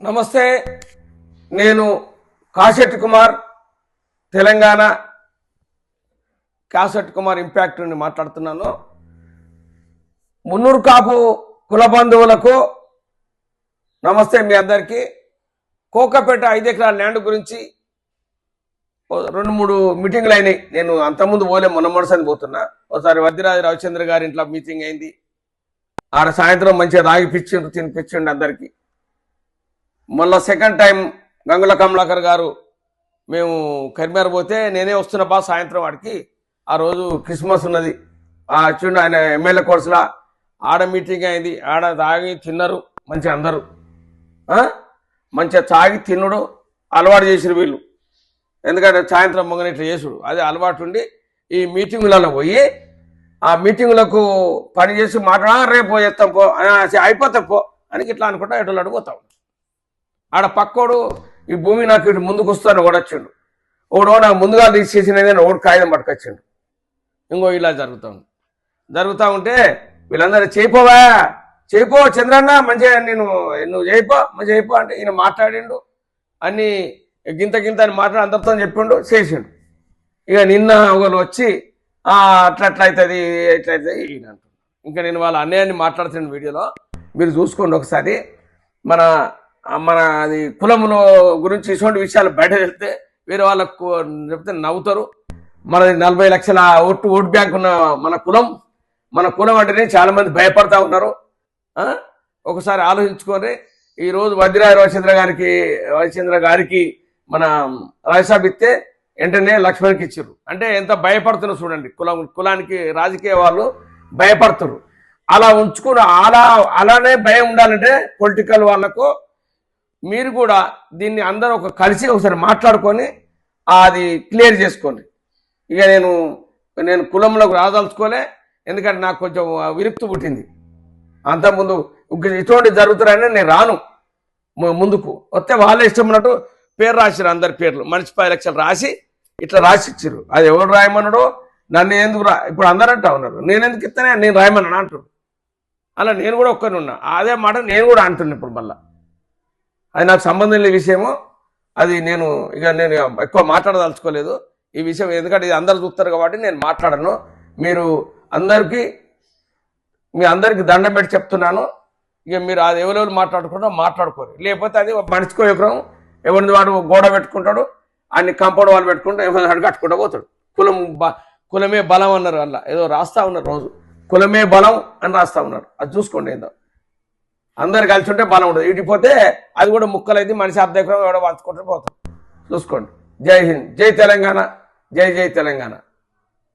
నమస్తే నేను కాశెట్ కుమార్ తెలంగాణ కాసెట్ కుమార్ ఇంపాక్ట్ నుండి మాట్లాడుతున్నాను. మున్నూరు కాపు కుల బంధువులకు నమస్తే మీ అందరికీ. కోకపేట ఐదు ఎకరాల ల్యాండ్ గురించి రెండు మూడు మీటింగ్లు అయినాయి. నేను అంతకుముందు పోలే మొన్న మొదటిసారి పోతున్నా. ఒకసారి వద్దిరాజు రవిచంద్ర గారి ఇంట్లో మీటింగ్ అయింది. ఆడ సాయంత్రం మంచిగా తాగిపిచ్చిండు తినిపించిండు అందరికీ. మళ్ళీ సెకండ్ టైం గంగుల కమలాకర్ గారు మేము కరిమేర పోతే నేనే వస్తున్న బా సాయంత్రం వాడికి ఆ రోజు క్రిస్మస్ ఉన్నది. చూడండి ఆయన ఎమ్మెల్యే కోర్సులా ఆడ మీటింగ్ అయింది. ఆడ తాగి తిన్నారు. మంచిగా అందరూ. మంచిగా తాగి తినుడు అలవాటు చేసిన వీళ్ళు. ఎందుకంటే సాయంత్రం మొంగన ఇట్లా చేసుడు. అదే అలవాటు ఉండి ఈ మీటింగులలో పోయి ఆ మీటింగులకు పని చేసి మాట్లాడ రేపు చేస్తాం పో అయిపోతాం పో అని ఇట్లా అనుకుంటా ఎటు అడిగిపోతాం ఆడ పక్కోడు ఈ భూమి నాకు ఇటు ముందుకు వస్తాను ఓడొచ్చిండు. ఓడో నాకు ముందుగా తీసేసిన ఓడు కాగితం పట్టుకొచ్చిండు. ఇంకో ఇలా జరుగుతుంది జరుగుతూ ఉంటే వీళ్ళందరూ చేయిపోవా? చేయిపో చంద్రన్న మంచిగా నేను నువ్వు చేయిపో మంచిగా చేయిపో అంటే ఈయన మాట్లాడిండు. అన్ని గింత గింత అని మాట్లాడి అందరితో చెప్పిండు చేసిండు. ఇక నిన్న ఒకరు వచ్చి అట్లా అట్లా అవుతుంది ఇట్లా అవుతుంది ఈయన అంటున్నాడు. ఇంకా నేను వాళ్ళ అన్నయ్యాన్ని మాట్లాడుతున్నాను వీడియోలో మీరు చూసుకోండి ఒకసారి. మన మన అది కులములో గురించి ఇటువంటి విషయాలు బయట చెప్తే వేరే వాళ్ళకు చెప్తే నవ్వుతారు. మనది నలభై లక్షల ఓటు ఓటు బ్యాంక్ ఉన్న మన కులం మన కులం అంటేనే చాలా మంది భయపడతా ఉన్నారు. ఒకసారి ఆలోచించుకొని ఈరోజు రోజు వజ్రాయ రవిచంద్ర గారికి రవిచంద్ర గారికి మన రాజ్యసభ ఇస్తే వెంటనే లక్ష్మణ్కి ఇచ్చారు అంటే ఎంత భయపడుతున్నారు చూడండి. కులం కులానికి రాజకీయ వాళ్ళు భయపడుతున్నారు. అలా ఉంచుకుని అలా అలానే భయం ఉండాలంటే పొలిటికల్ వాళ్ళకు మీరు కూడా దీన్ని అందరూ ఒక కలిసి ఒకసారి మాట్లాడుకొని అది క్లియర్ చేసుకోండి. ఇక నేను నేను కులంలోకి రాదలుచుకోలే ఎందుకంటే నాకు కొంచెం విరుక్తి పుట్టింది. అంతకుముందు ఇటువంటి జరుగుతున్నాయని నేను రాను. ము- ముందుకు. వస్తే వాళ్ళే ఇష్టం ఉన్నట్టు పేరు రాసిరు అందరి పేర్లు. మున్సిపల్ ఎలక్షన్ రాసి ఇట్లా రాసి ఇచ్చారు అది ఎవరు రాయమన్నాడో నన్ను ఎందుకు రా ఇప్పుడు అందరూ అంటా ఉన్నారు. నేను ఎందుకు ఇస్తానే నేను రాయమన్నాను అంటారు అలా నేను కూడా ఒక్కరిని ఉన్నా. అదే మాట నేను కూడా అంటున్నా ఇప్పుడు మళ్ళీ. అది నాకు సంబంధం లేని విషయము. అది నేను ఇక నేను ఎక్కువ మాట్లాడదలుచుకోలేదు. ఈ విషయం ఎందుకంటే ఇది అందరు చూస్తారు కాబట్టి నేను మాట్లాడను. మీరు అందరికీ మీ అందరికీ దండం పెట్టి చెప్తున్నాను. ఇక మీరు అది ఎవరెవరు మాట్లాడుకుంటా మాట్లాడుకోరు. లేకపోతే అది ఒక మనిషికో ఎకరం ఎవరిని వాడు గోడ పెట్టుకుంటాడు అన్ని కంపౌండ్ వాళ్ళు పెట్టుకుంటా ఎవరిని వాడు కట్టుకుంటా పోతాడు. కులం బ- కులమే బలం అన్నారు అలా. ఏదో రాస్తా ఉన్నారు రోజు. కులమే బలం అని రాస్తా ఉన్నారు. అది చూసుకోండి ఏందో. అందరు కలిసి ఉంటే బలం ఉండదు. ఇటుపోతే అది కూడా ముక్కలైతే మనిషి అర్ధ ఎకరం ఎవడో పంచుకుంటూ పోతాం చూసుకోండి. జై హింద్. జై తెలంగాణ. జై జై తెలంగాణ.